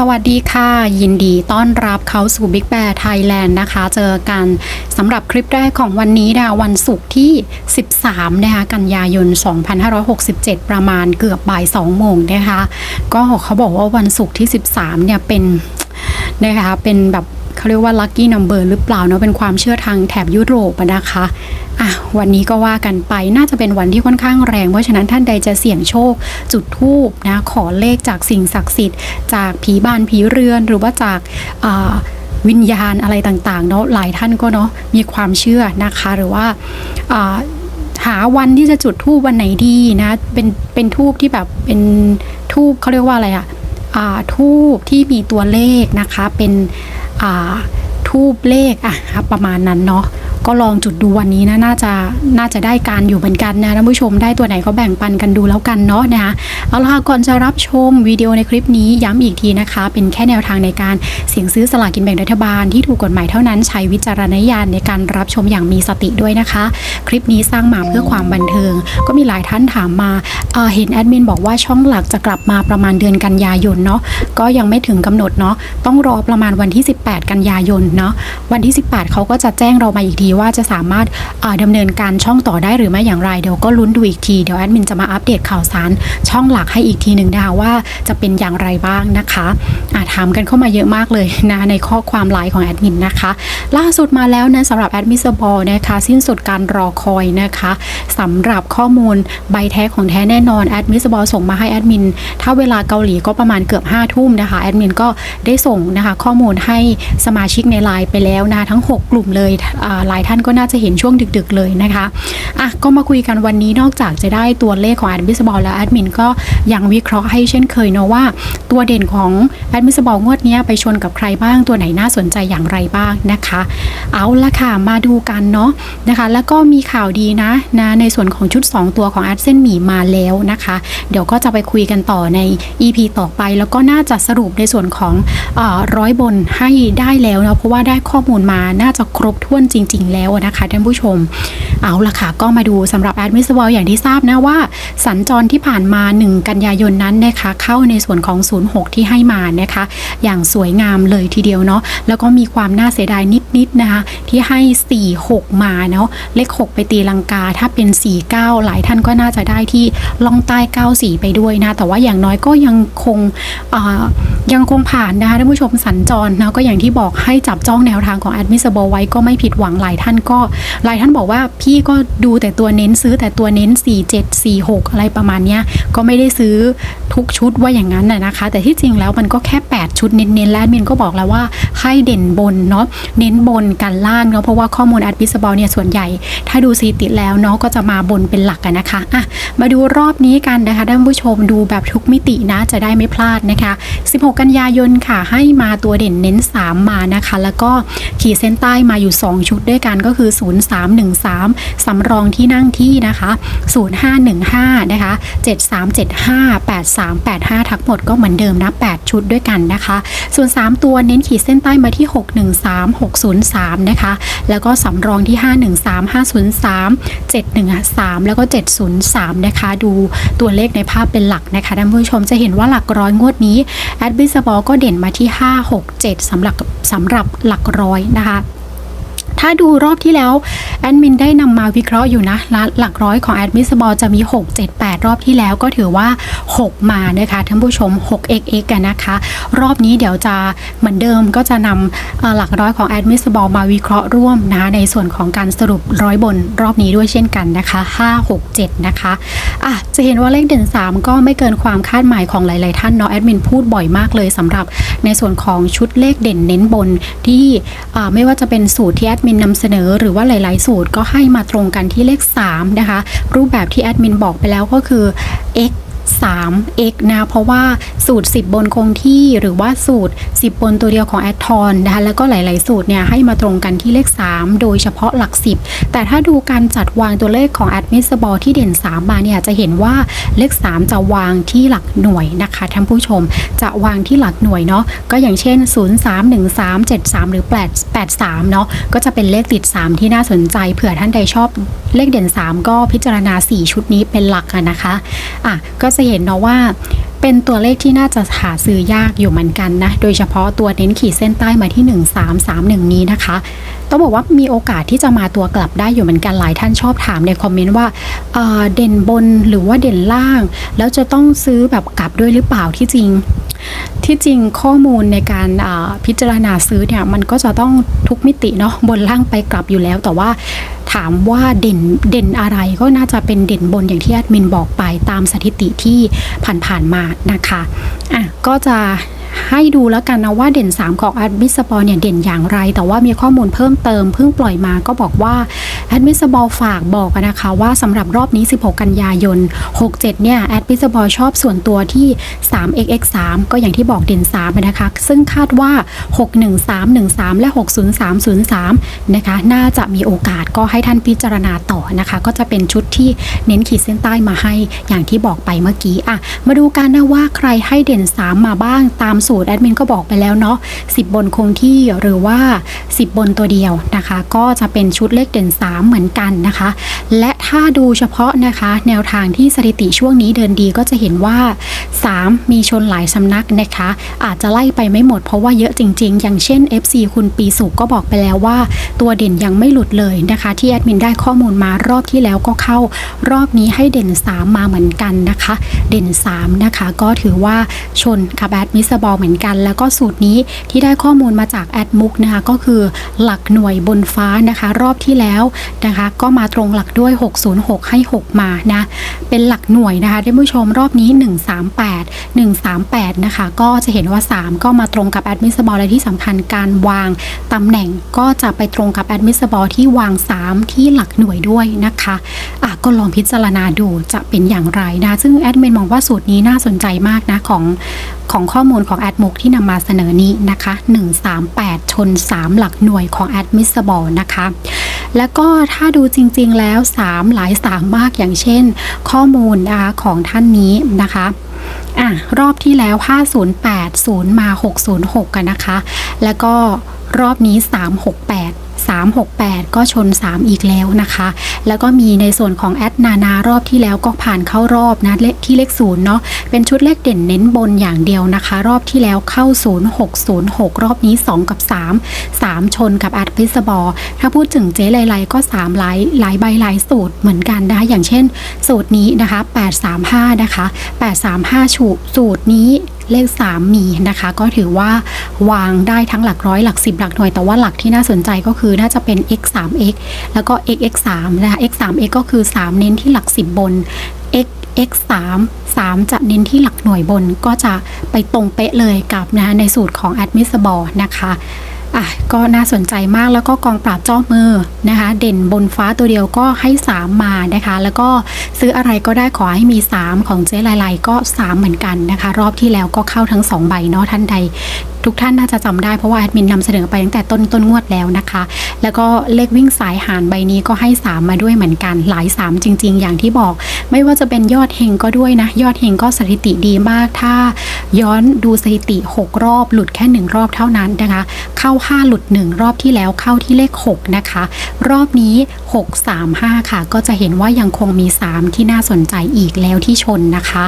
สวัสดีค่ะ ยินดีต้อนรับเข้าสู่ Big Bear Thailand นะคะ เจอกันสำหรับคลิปแรกของวันนี้นะคะวันศุกร์ที่ 13 นะคะ กันยายน 2567 ประมาณเกือบบ่าย 2 โมงนะคะ ก็เขาบอกว่าวันศุกร์ที่ 13 เนี่ยเป็นนะคะเป็นแบบ เขาเรียกว่า lucky number หรือเปล่าเนาะเป็นความเชื่อทางแถบยุโรปนะคะอะวันนี้ก็ว่ากันไปน่าจะเป็นวันที่ค่อนข้างแรง เพราะฉะนั้นท่านใดจะเสี่ยงโชค จุดทูบนะขอเลขจากสิ่งศักดิ์สิทธิ์ จากผีบ้านผีเรือน หรือว่าจากวิญญาณอะไรต่างๆเนาะหลายท่านก็เนาะมีความเชื่อนะคะหรือว่าหาวันที่จะจุดทูบวันไหนดีนะเป็นเป็นทูบที่แบบเป็นทูบเขาเรียกว่าอะไรอะอ่าทูบที่มีตัวเลขนะคะเป็น ทูบเลขอะประมาณนั้นเนาะ ก็ลองจุดดูวันนี้นะน่าจะน่าจะได้การอยู่เหมือนกันนะท่านผู้ชมได้ตัวไหนก็แบ่งปันกันดูแล้วกันเนาะนะคะเอาล่ะก่อนจะรับชมวิดีโอในคลิปนี้ย้ำอีกทีนะคะ เป็นแค่แนวทางในการเสี่ยงซื้อสลากกินแบ่งรัฐบาลที่ถูกกฎหมายเท่านั้นใช้วิจารณญาณในการรับชมอย่างมีสติด้วยนะคะ คลิปนี้สร้างมาเพื่อความบันเทิง ก็มีหลายท่านถามมาเเห็นแอดมินบอกว่าช่องหลักจะกลับมาประมาณเดือนกันยายนเนาะก็ยังไม่ถึงกำหนดเนาะต้องรอประมาณวันที่ 18 กันยายนเนาะวันที่ 18เขาก็จะแจ้งเรามาอีกทีว่าจะสามารถเอ่อดำเนินการช่องต่อได้หรือไม่อย่างไรเดี๋ยวก็ลุ้นดูอีกทีเดี๋ยวแอดมินจะมาอัปเดตข่าวสารช่องหลักให้อีกทีหนึ่งนะคะว่าจะเป็นอย่างไรบ้างนะคะอะถามกันเข้ามาเยอะมากเลยนะในข้อความไลน์ของแอดมินนะคะ ล่าสุดมาแล้วนะสำหรับแอดมิสบอลนะคะ สิ้นสุดการรอคอยนะคะสำหรับข้อมูลใบแท้ของแท้แน่นอนแอดมิสบอลส่งมาให้แอดมินถ้าเวลาเกาหลีก็ประมาณเกือบ5ทุ่มนะคะแอดมินก็ได้ส่งนะคะข้อมูลให้สมาชิกในไลน์ไปแล้วนะทั้ง 6 กลุ่มเลยอ่าหลายท่านก็น่าจะเห็นช่วงดึก ๆ เลยนะคะอะก็มาคุยกันวันนี้นอกจากจะได้ตัวเลขของแอดมิสบอลแล้วแอดมินก็ยังวิเคราะห์ให้เช่นเคยเนาะว่า ตัวเด่นของแอดมิสบอลงวดนี้ไปชนกับใครบ้างตัวไหนน่าสนใจอย่างไรบ้างนะคะ เอาละค่ะมาดูกันเนาะนะคะ แล้วก็มีข่าวดีนะนะในส่วนของชุด 2 ตัวของแอดเซนหมีมาแล้วนะคะ เดี๋ยวก็จะไปคุยกันต่อใน EP ต่อไป แล้วก็น่าจะสรุปในส่วนของอร้อยบนให้ได้แล้วเนาะเพราะว่าได้ข้อมูลมาน่าจะครบถ้วนจริงแล้วนะคะท่านผู้ชม เอาละค่ะ ก็มาดูสำหรับแอดมิสบอลอย่างที่ทราบนะว่า สัญจรที่ผ่านมา 1 กันยายนนั้นนะคะเข้าในส่วนของ 06 ที่ให้มานะคะ อย่างสวยงามเลยทีเดียวเนาะแล้วก็มีความน่าเสียดายนิดๆนะคะ ที่ให้ 46 มาเนาะเลข 6 ไปตีลังกาถ้าเป็น 49 หลายท่านก็น่าจะได้ที่ล่องใต้ 94 ไปด้วยนะ แต่ว่าอย่างน้อยก็ยังคงยังคงผ่านนะคะท่านผู้ชมสัญจรนะก็อย่างที่บอกให้จับจ้องแนวทางของ Admissible ไว้ก็ไม่ผิดหวังหลายท่านก็หลายท่านบอกว่าพี่ก็ดูแต่ตัวเน้นซื้อแต่ตัวเน้น 47 46 อะไรประมาณเนี้ยก็ไม่ได้ซื้อทุกชุดว่าอย่างนั้นน่ะนะคะ แต่ที่จริงแล้วมันก็แค่ 8 ชุดเน้นๆและแอดมินก็บอกแล้วว่าให้เด่นบนเนาะเน้นบนกันล่างเนาะเพราะว่าข้อมูล Admissible เนี่ยส่วนใหญ่ ถ้าดูสถิติแล้วเนาะก็จะมาบนเป็นหลักกันนะคะอะมาดูรอบนี้กันนะคะท่านผู้ชมดูแบบทุกมิตินะจะได้ไม่พลาดนะคะ 16 กันยายนค่ะให้มาตัวเด่นเน้น 3 มานะคะ แล้วก็ขีดเส้นใต้มาอยู่ 2 ชุดด้วยกันก็คือ 0313 สำรองที่นั่งที่นะคะ 0515 นะคะ 7375 8385 ทั้งหมดก็เหมือนเดิมนะ 8 ชุดด้วยกันนะคะ ส่วน 3 ตัวเน้นขีดเส้นใต้มาที่ 613 603 นะคะ แล้วก็สำรองที่ 513 503 713 แล้วก็ 703 นะคะ ดูตัวเลขในภาพเป็นหลักนะคะท่านผู้ชมจะเห็นว่าหลักร้อยงวดนี้แอดบิสบอลก็เด่นมาที่ 5 6 7สำหรับสำหรับหลักร้อยนะคะ ถ้าดูรอบที่แล้วแอดมินได้นำมาวิเคราะห์อยู่นะ หลักร้อยของแอดมิสบอลจะมี 6 7 8 รอบที่แล้วก็ถือว่า 6 มานะคะท่านผู้ชม 6 xx กันนะคะ รอบนี้เดี๋ยวจะเหมือนเดิมก็จะนำหลักร้อยของแอดมิสบอลมาวิเคราะห์ร่วมนะในส่วนของการสรุปร้อยบนรอบนี้ด้วยเช่นกันนะคะ 5 6 7 นะคะอะจะเห็นว่าเลขเด่น 3 ก็ไม่เกินความคาดหมายของหลาย ๆ ท่านเนาะแอดมินพูดบ่อยมากเลยสำหรับในส่วนของชุดเลขเด่นเน้นบนที่ไม่ว่าจะเป็นสูตรที่แอดมินนำเสนอหรือว่าหลาย ๆ สูตรก็ให้มาตรงกันที่เลข 3 นะคะ รูปแบบที่แอดมินบอกไปแล้วก็คือ x 3 x นะเพราะว่าสูตร 10 บนคงที่หรือว่าสูตร 10 บนตัวเดียวของแอดทอนนะคะแล้วก็หลาย ๆ สูตรเนี่ยให้มาตรงกันที่เลข 3 โดยเฉพาะหลัก 10 แต่ถ้าดูการจัดวางตัวเลขของ Admissible ที่เด่น 3 มาเนี่ยจะเห็นว่าเลข 3 จะวางที่หลักหน่วยนะคะท่านผู้ชมจะวางที่หลักหน่วยเนาะก็อย่างเช่น 0 3 1 3 7 3 หรือ 8 8 3 เนาะก็จะเป็นเลขติด 3 ที่น่าสนใจเผื่อท่านใดชอบเลขเด่น 3 ก็พิจารณา 4 ชุดนี้เป็นหลักนะคะอะก็จะเห็นเนาะว่าเป็นตัวเลขที่น่าจะหาซื้อยากอยู่เหมือนกันนะ โดยเฉพาะตัวเน้นขีดเส้นใต้มาที่ 1331 นี้นะคะ ต้องบอกว่ามีโอกาสที่จะมาตัวกลับได้อยู่เหมือนกันหลายท่านชอบถามในคอมเมนต์ว่าเเด่นบนหรือว่าเด่นล่าง แล้วจะต้องซื้อแบบกลับด้วยหรือเปล่าที่จริง ที่จริงข้อมูลในการพิจารณาซื้อเนี่ยมันก็จะต้องทุกมิติเนาะบนล่างไปกลับอยู่แล้วแต่ว่าามว่าเด่นเด่นอะไรก็น่าจะเป็นเด่นบนอย่างที่แอดมินบอกไปตามสถิติที่ผ่านๆมานะคะอะก็จะ ให้ดูแล้วกันนะว่าเด่น 3 ของ a d m i s s a b l e เนี่ยเด่นอย่างไร แต่ว่ามีข้อมูลเพิ่มเติมเพิ่งปล่อยมาก็บอกว่า a d m i s s a b l e ฝากบอกนะคะว่าสำหรับรอบนี้ 16 กันยายน 67 เนี่ย a d m i s s a b l e ชอบส่วนตัวที่ 3xx3 ก็อย่างที่บอกเด่น 3 นะคะ ซึ่งคาดว่า 61313 และ 60303 นะคะ น่าจะมีโอกาสก็ให้ท่านพิจารณาต่อนะคะ ก็จะเป็นชุดที่เน้นขีดเส้นใต้มาให้อย่างที่บอกไปเมื่อกี้อะมาดูกันนะว่าใครให้เด่น 3 มาบ้างตามสูตรแอดมินก็บอกไปแล้วเนาะ10 บนคงที่หรือว่า 10 บนตัวเดียวนะคะ ก็จะเป็นชุดเลขเด่น 3 เหมือนกันนะคะ และถ้าดูเฉพาะนะคะ แนวทางที่สถิติช่วงนี้เดินดีก็จะเห็นว่า 3 มีชนหลายสำนักนะคะ อาจจะไล่ไปไม่หมดเพราะว่าเยอะจริง ๆ อย่างเช่น FC คุณปีสุกก็บอกไปแล้วว่า ตัวเด่นยังไม่หลุดเลยนะคะ ที่แอดมินได้ข้อมูลมารอบที่แล้วก็เข้ารอบนี้ให้เด่น 3 มาเหมือนกันนะคะ เด่น 3 นะคะ ก็ถือว่าชนกับแอดมิสบอลเหมือนกัน แล้วก็สูตรนี้ที่ได้ข้อมูลมาจากแอดมุกนะคะก็คือหลักหน่วยบนฟ้านะคะ รอบที่แล้วนะคะ ก็มาตรงหลักด้วย 606 ให้ 6 มานะ เป็นหลักหน่วยนะคะท่านผู้ชมรอบนี้ 138 138 นะคะ ก็จะเห็นว่า 3 ก็มาตรงกับแอดมิสบอลและที่สำคัญการวางตำแหน่งก็จะไปตรงกับแอดมิสบอลที่วาง 3 ที่หลักหน่วยด้วยนะคะอะก็ลองพิจารณาดูจะเป็นอย่างไรนะ ซึ่งแอดมินมองว่าสูตรนี้น่าสนใจมากนะของของข้อมูลของแอดมุกที่นำมาเสนอนี้นะคะ 138 ชน 3 หลักหน่วยของ admissible นะคะ แล้วก็ถ้าดูจริงๆแล้ว 3 หลายสามากอย่างเช่น ข้อมูลของท่านนี้นะคะอะรอบที่แล้ว 5080 มา 606 กันนะคะ แล้วก็รอบนี้ 368 368 ก็ชน 3 อีกแล้วนะคะ แล้วก็มีในส่วนของแอดนานารอบที่แล้วก็ผ่านเข้ารอบนะที่เลขศูนย์เนาะเป็นชุดเลขเด่นเน้นบนอย่างเดียวนะคะ รอบที่แล้วเข้า 0606 รอบนี้ 2 กับ 3 3 ชนกับแอดพิสบอ ถ้าพูดถึงเจ๊ไลๆก็ 3 หลายหลายใบหลายสูตรเหมือนกันนะคะ อย่างเช่น สูตรนี้นะคะ 835 นะคะ 835ชูสูตรนี้ เลข 3 มีนะคะ ก็ถือว่าวางได้ทั้งหลักร้อยหลัก 10 หลักหน่วย แต่ว่าหลักที่น่าสนใจก็คือน่าจะเป็น x 3 x แล้วก็ x x 3นะคะ x 3 x ก็คือ 3 เน้นที่หลัก 10 บน x x 3 3 จะเน้นที่หลักหน่วยบนก็จะไปตรงเป๊ะเลยกับนะในสูตรของ admissible นะคะ อะก็น่าสนใจมากแล้วก็กองปราบจ้อมือนะคะ เด่นบนฟ้าตัวเดียวก็ให้ 3 มานะคะ แล้วก็ซื้ออะไรก็ได้ขอให้มี 3 ของเจ๊ลายๆก็ 3 เหมือนกันนะคะ รอบที่แล้วก็เข้าทั้ง 2 ใบเนาะท่านใดทุกท่านน่าจะจำได้เพราะว่าแอดมินนำเสนอไปตั้งแต่ต้นต้นงวดแล้วนะคะ แล้วก็เลขวิ่งสายหารใบนี้ก็ให้ 3 มาด้วยเหมือนกันหลาย 3 จริง ๆ อย่างที่บอก ไม่ว่าจะเป็นยอดเฮงก็ด้วยนะ ยอดเฮงก็สถิติดีมากถ้า ย้อนดูสถิติ 6 รอบหลุดแค่ 1 รอบเท่านั้นนะคะ เข้า 5 หลุด 1 รอบที่แล้วเข้าที่เลข 6 นะคะ รอบนี้ 6 3 5 ค่ะ ก็จะเห็นว่ายังคงมี 3 ที่น่าสนใจอีกแล้วที่ชนนะคะ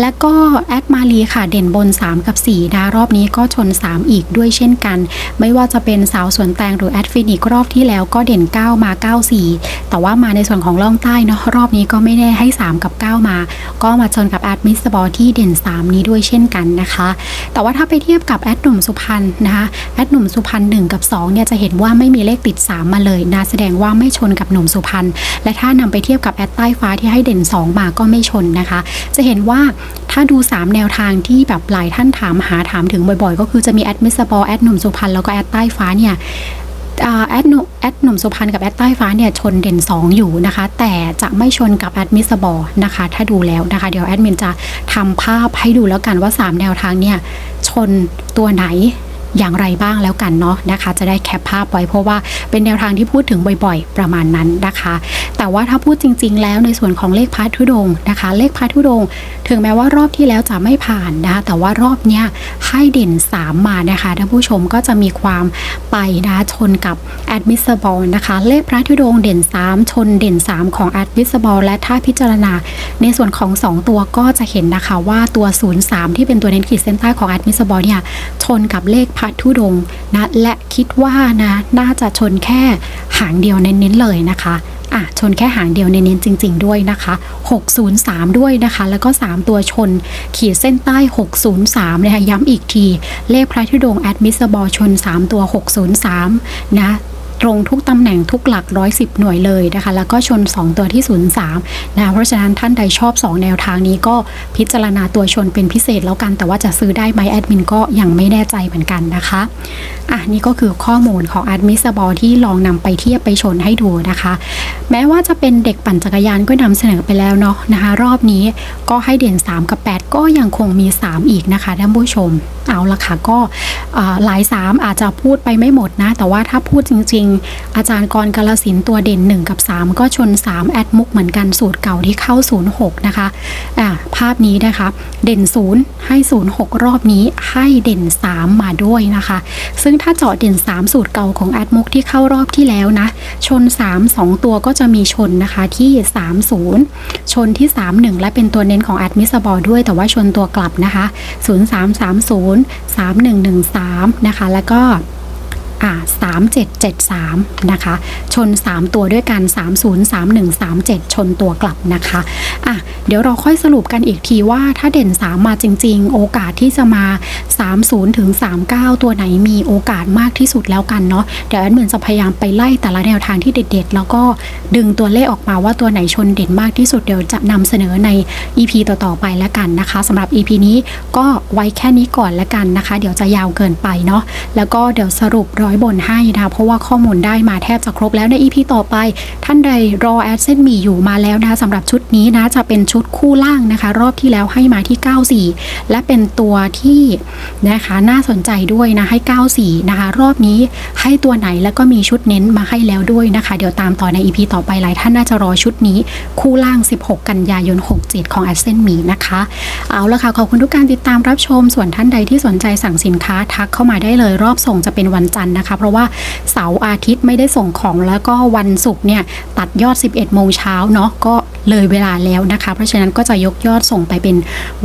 แล้วก็แอดมารีค่ะเด่นบน 3 กับ4นะรอบนี้ก็ชนน 3 อีกด้วยเช่นกัน ไม่ว่าจะเป็นสาวสวนแตงหรือแอดฟินิกรอบที่แล้วก็เด่น 9 มา 94 แต่ว่ามาในส่วนของล่องใต้เนาะรอบนี้ก็ไม่ได้ให้ 3 กับ 9 มา ก็มาชนกับแอดมิสบอลที่เด่น 3 นี้ด้วยเช่นกันนะคะ แต่ว่าถ้าไปเทียบกับแอดหนุ่มสุพรรณนะคะแอดหนุ่มสุพรรณ1กับ2เนี่ยจะเห็นว่าไม่มีเลขติด 3 มาเลยนะแสดงว่าไม่ชนกับหนุ่มสุพรรณและถ้านำไปเทียบกับแอดใต้ฟ้าที่ให้เด่น 2 มาก็ไม่ชนนะคะ จะเห็นว่าถ้าดู 3 แนวทางที่แบบหลายท่านถามหาถามถึงบ่อยๆ ก็คือจะมีแอดมิสบอลแอดหนุ่มสุพรรณแล้วก็แอดใต้ฟ้าเนี่ยแอดหนุ่มแอดหนุ่มสุพรรณกับแอดใต้ฟ้าเนี่ยชนเด่น 2 อยู่นะคะ แต่จะไม่ชนกับแอดมิสบอลนะคะ ถ้าดูแล้วนะคะ เดี๋ยวแอดมินจะทำภาพให้ดูแล้วกันว่า 3 แนวทางเนี่ยชนตัวไหนอย่างไรบ้างแล้วกันเนาะนะคะ จะได้แคปภาพไว้เพราะว่าเป็นแนวทางที่พูดถึงบ่อยๆ ประมาณนั้นนะคะ แต่ว่าถ้าพูดจริง ๆ แล้วในส่วนของเลขพระธุดงนะคะ เลขพระธุดง ถึงแม้ว่ารอบที่แล้วจะไม่ผ่านนะคะแต่ว่ารอบเนี้ยให้เด่น 3 มานะคะท่านผู้ชมก็จะมีความไปนะชนกับ admissible นะคะ เลขพระธุดงเด่น 3 ชนเด่น 3 ของ admissible และถ้าพิจารณา ในส่วนของ 2 ตัวก็จะเห็นนะคะว่าตัว 03 ที่เป็นตัวเน้นขีดเส้นใต้ของ admissible เนี่ยชนกับเลขพระธุดงนะและคิดว่านะน่าจะชนแค่หางเดียวเน้นๆเลยนะคะ อะชนแค่หางเดียวเน้นๆจริง ๆ ด้วยนะคะ 603 ด้วยนะคะ แล้วก็ 3 ตัวชน ขีดเส้นใต้ 603นะคะย้ำอีกที เลขพระธุดงค์ admissible ชน 3 ตัว 603 นะ ตรงทุกตำแหน่งทุกหลัก 110 หน่วยเลยนะคะ แล้วก็ชน 2 ตัวที่ 03นะเพราะฉะนั้นท่านใดชอบ 2 แนวทางนี้ก็พิจารณาตัวชนเป็นพิเศษแล้วกันแต่ว่าจะซื้อได้ไหมแอดมินก็ยังไม่แน่ใจเหมือนกันนะคะอะนี่ก็คือข้อมูลของ a d m i s s a b l e ที่ลองนำไปเทียบไปชนให้ดูนะคะ แม้ว่าจะเป็นเด็กปั่นจักรยานก็นำเสนอไปแล้วเนาะนะคะ รอบนี้ก็ให้เด่น 3 กับ 8 ก็ยังคงมี 3 อีกนะคะท่านผู้ชมเอาละค่ะก็อ่าหลาย 3 อาจจะพูดไปไม่หมดนะ แต่ว่าถ้าพูดจริงอาจารย์กรกาลสินตัวเด่น 1 กับ 3 ก็ชน 3 แอดมุกเหมือนกันสูตรเก่าที่เข้า 06 นะคะอ่าภาพนี้นะคะ เด่น 0 ให้ 06 รอบนี้ให้เด่น 3 มาด้วยนะคะ ซึ่งถ้าเจาะเด่น 3 สูตรเก่าของแอดมุกที่เข้ารอบที่แล้วนะ ชน 3 2 ตัวก็จะมีชนนะคะที่ 30 ชนที่ 31 และเป็นตัวเน้นของ Admissible ด้วย แต่ว่าชนตัวกลับนะคะ 0330 3113 นะคะ แล้วก็อ่า3773 นะคะ ชน 3 ตัวด้วยกัน 303137 ชนตัวกลับนะคะอะเดี๋ยวเราค่อยสรุปกันอีกทีว่าถ้าเด่น 3 มาจริง ๆ โอกาสที่จะมา 30ถึง39 ตัวไหนมีโอกาสมากที่สุดแล้วกันเนาะเดี๋ยวแอดมินจะพยายามไปไล่แต่ละแนวทางที่เด็ดๆ แล้วก็ดึงตัวเลขออกมาว่าตัวไหนชนเด่นมากที่สุดเดี๋ยวจะนำเสนอใน EP ต่อๆไปแล้วกันนะคะสำหรับ EP นี้ก็ไว้แค่นี้ก่อนแล้วกันนะคะ เดี๋ยวจะยาวเกินไปเนาะแล้วก็เดี๋ยวสรุปร้อยบนให้นะ เพราะว่าข้อมูลได้มาแทบจะครบแล้วใน EP ต่อไป ท่านใดรอแอดเส้นมีอยู่มาแล้วนะคะสำหรับชุดนี้นะจะเป็นชุดคู่ล่างนะคะ รอบที่แล้วให้มาที่ 94 และเป็นตัวที่นะคะน่าสนใจด้วยนะให้ 94 นะคะ รอบนี้ให้ตัวไหนแล้วก็มีชุดเน้นมาให้แล้วด้วยนะคะ เดี๋ยวตามต่อใน EP ต่อไปหลายท่านน่าจะรอชุดนี้คู่ล่าง 16 กันยายน 67 ของแอดเซนมีนะคะเอาละค่ะขอบคุณทุกการติดตามรับชมส่วนท่านใดที่สนใจสั่งสินค้าทักเข้ามาได้เลยรอบส่งจะเป็นวันจันทร์นะคะเพราะว่าเสาร์อาทิตย์ไม่ได้ส่งของแล้วก็วันศุกร์เนี่ยตัดยอด 11 โมงเช้าเนาะก็เลยเวลาแล้วนะคะ เพราะฉะนั้นก็จะยกยอดส่งไปเป็น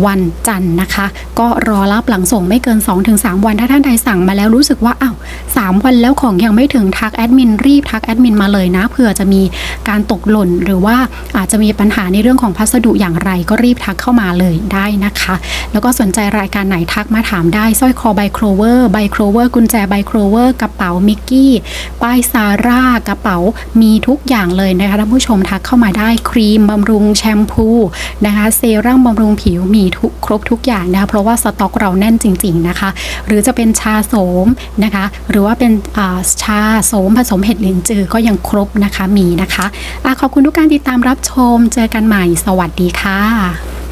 วันจันทร์นะคะ ก็รอรับหลังส่งไม่เกิน 2-3 วัน ถ้าท่านใดสั่งมาแล้วรู้สึกว่าอ้าว3วันแล้วของยังไม่ถึงทักแอดมินรีบทักแอดมินมาเลยนะเผื่อจะมีการตกหล่น หรือว่าอาจจะมีปัญหาในเรื่องของพัสดุอย่างไรก็รีบทักเข้ามาเลยได้นะคะ แล้วก็สนใจรายการไหนทักมาถามได้สร้อยคอไบโครเวอร์ไบโครเวอร์กุญแจไบโครเวอร์กระเป๋ามิกกี้ป้ายซาร่ากระเป๋ามีทุกอย่างเลยนะคะท่านผู้ชมทักเข้ามาได้ครีมบำรุงแชมพูนะคะเซรั่มบำรุงผิวมีทุกครบทุกอย่างนะคะเพราะว่าสต็อกเราแน่นจริง ๆนะคะ หรือจะเป็นชาโสมนะคะ หรือว่าเป็นชาโสมผสมเห็ดหลินจือก็ยังครบนะคะมีนะคะอะขอบคุณทุกการติดตามรับชม เจอกันใหม่ สวัสดีค่ะ